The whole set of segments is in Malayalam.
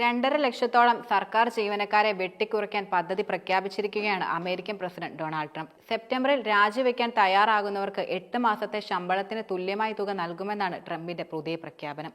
രണ്ടര ലക്ഷത്തോളം സർക്കാർ ജീവനക്കാരെ വെട്ടിക്കുറയ്ക്കാൻ പദ്ധതി പ്രഖ്യാപിച്ചിരിക്കുകയാണ് അമേരിക്കൻ പ്രസിഡന്റ് ഡൊണാൾഡ് ട്രംപ്. സെപ്റ്റംബറിൽ രാജിവെക്കാൻ തയ്യാറാകുന്നവർക്ക് എട്ട് മാസത്തെ ശമ്പളത്തിന് തുല്യമായ തുക നൽകുമെന്നാണ് ട്രംപിന്റെ പുതിയ പ്രഖ്യാപനം.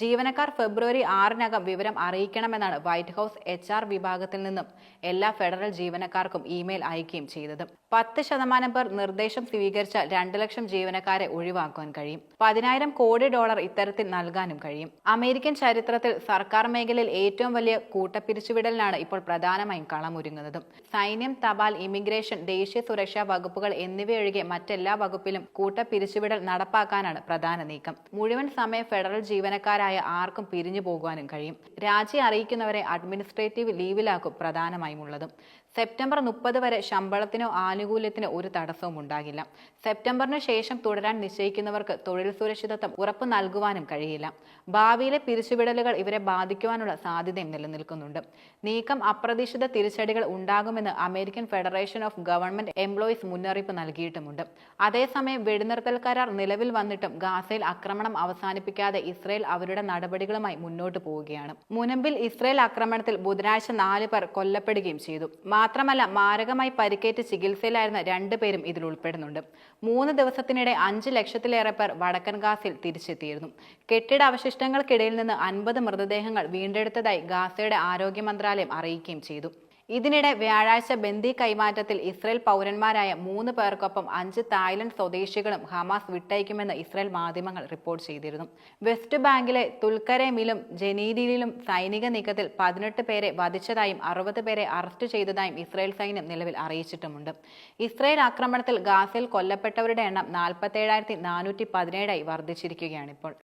ജീവനക്കാർ ഫെബ്രുവരി ആറിനകം വിവരം അറിയിക്കണമെന്നാണ് വൈറ്റ് ഹൌസ് എച്ച് ആർ വിഭാഗത്തിൽ നിന്നും എല്ലാ ഫെഡറൽ ജീവനക്കാർക്കും ഇമെയിൽ അയക്കുകയും ചെയ്തത്. പത്ത് ശതമാനം പേർ നിർദ്ദേശം സ്വീകരിച്ച രണ്ട് ലക്ഷം ജീവനക്കാരെ ഒഴിവാക്കുവാൻ കഴിയും. പതിനായിരം കോടി ഡോളർ ഇത്തരത്തിൽ നൽകാനും കഴിയും. അമേരിക്കൻ ചരിത്രത്തിൽ സർക്കാർ മേഖലയിൽ ഏറ്റവും വലിയ കൂട്ടപ്പിരിച്ചുവിടലിനാണ് ഇപ്പോൾ പ്രധാനമായും കളമൊരുങ്ങുന്നതും. സൈന്യം തപാൽ ഇമിഗ്രേഷൻ ദേശീയ സുരക്ഷാ വകുപ്പുകൾ എന്നിവയൊഴികെ മറ്റെല്ലാ വകുപ്പിലും കൂട്ടപ്പിരിച്ചുവിടൽ നടപ്പാക്കാനാണ് പ്രധാന നീക്കം. മുഴുവൻ സമയ ഫെഡറൽ ജീവനക്കാരായ ആർക്കും പിരിഞ്ഞു പോകുവാനും കഴിയും. രാജി അറിയിക്കുന്നവരെ അഡ്മിനിസ്ട്രേറ്റീവ് ലീവിലാക്കും പ്രധാനമായും ഉള്ളതും സെപ്റ്റംബർ മുപ്പത് വരെ ശമ്പളത്തിനോ ആനുകൂല്യത്തിനോ ഒരു തടസ്സവും ഉണ്ടാകില്ല. സെപ്റ്റംബറിന് ശേഷം തുടരാൻ നിശ്ചയിക്കുന്നവർക്ക് തൊഴിൽ സുരക്ഷിതത്വം ഉറപ്പു നൽകുവാനും കഴിയില്ല. ഭാവിയിലെ പിരിച്ചുവിടലുകൾ ഇവരെ ബാധിക്കുവാനുള്ള സാധ്യതയും നിലനിൽക്കുന്നുണ്ട്. നീക്കം അപ്രതീക്ഷിത തിരിച്ചടികൾ ഉണ്ടാകുമെന്ന് American Federation of Government Employees മുന്നറിയിപ്പ് നൽകിയിട്ടുമുണ്ട്. അതേസമയം വെടിനിർത്തൽ കരാർ നിലവിൽ വന്നിട്ടും ഗാസയിൽ ആക്രമണം അവസാനിപ്പിക്കാതെ ഇസ്രയേൽ അവരുടെ നടപടികളുമായി മുന്നോട്ട് പോവുകയാണ്. മുനമ്പിൽ ഇസ്രയേൽ ആക്രമണത്തിൽ ബുധനാഴ്ച നാല് പേർ കൊല്ലപ്പെടുകയും ചെയ്തു. മാത്രമല്ല മാരകമായി പരിക്കേറ്റ് ചികിത്സയിലായിരുന്ന രണ്ടുപേരും ഇതിൽ ഉൾപ്പെടുന്നുണ്ട്. മൂന്ന് ദിവസത്തിനിടെ അഞ്ച് ലക്ഷത്തിലേറെ പേർ വടക്കൻ ഗാസയിൽ തിരിച്ചെത്തിയിരുന്നു. കെട്ടിട അവശിഷ്ടങ്ങൾക്കിടയിൽ നിന്ന് അൻപത് മൃതദേഹങ്ങൾ വീണ്ടെടുത്തതായി ഗാസയുടെ ആരോഗ്യ മന്ത്രാലയം അറിയിക്കുകയും ചെയ്തു. ഇതിനിടെ വ്യാഴാഴ്ച ബന്ദി കൈമാറ്റത്തിൽ ഇസ്രയേൽ പൗരന്മാരായ മൂന്ന് പേർക്കൊപ്പം അഞ്ച് തായ്ലൻഡ് സ്വദേശികളും ഹമാസ് വിട്ടയക്കുമെന്ന് ഇസ്രയേൽ മാധ്യമങ്ങൾ റിപ്പോർട്ട് ചെയ്തിരുന്നു. വെസ്റ്റ് ബാങ്കിലെ തുൽക്കരമിലും ജനീദിലും സൈനിക നീക്കത്തിൽ പതിനെട്ട് പേരെ വധിച്ചതായും അറുപത് പേരെ അറസ്റ്റ് ചെയ്തതായും ഇസ്രയേൽ സൈന്യം നിലവിൽ അറിയിച്ചിട്ടുമുണ്ട്. ഇസ്രയേൽ ആക്രമണത്തിൽ ഗാസയിൽ കൊല്ലപ്പെട്ടവരുടെ എണ്ണം നാൽപ്പത്തേഴായിരത്തി നാനൂറ്റി പതിനേഴായി വർദ്ധിച്ചിരിക്കുകയാണിപ്പോൾ.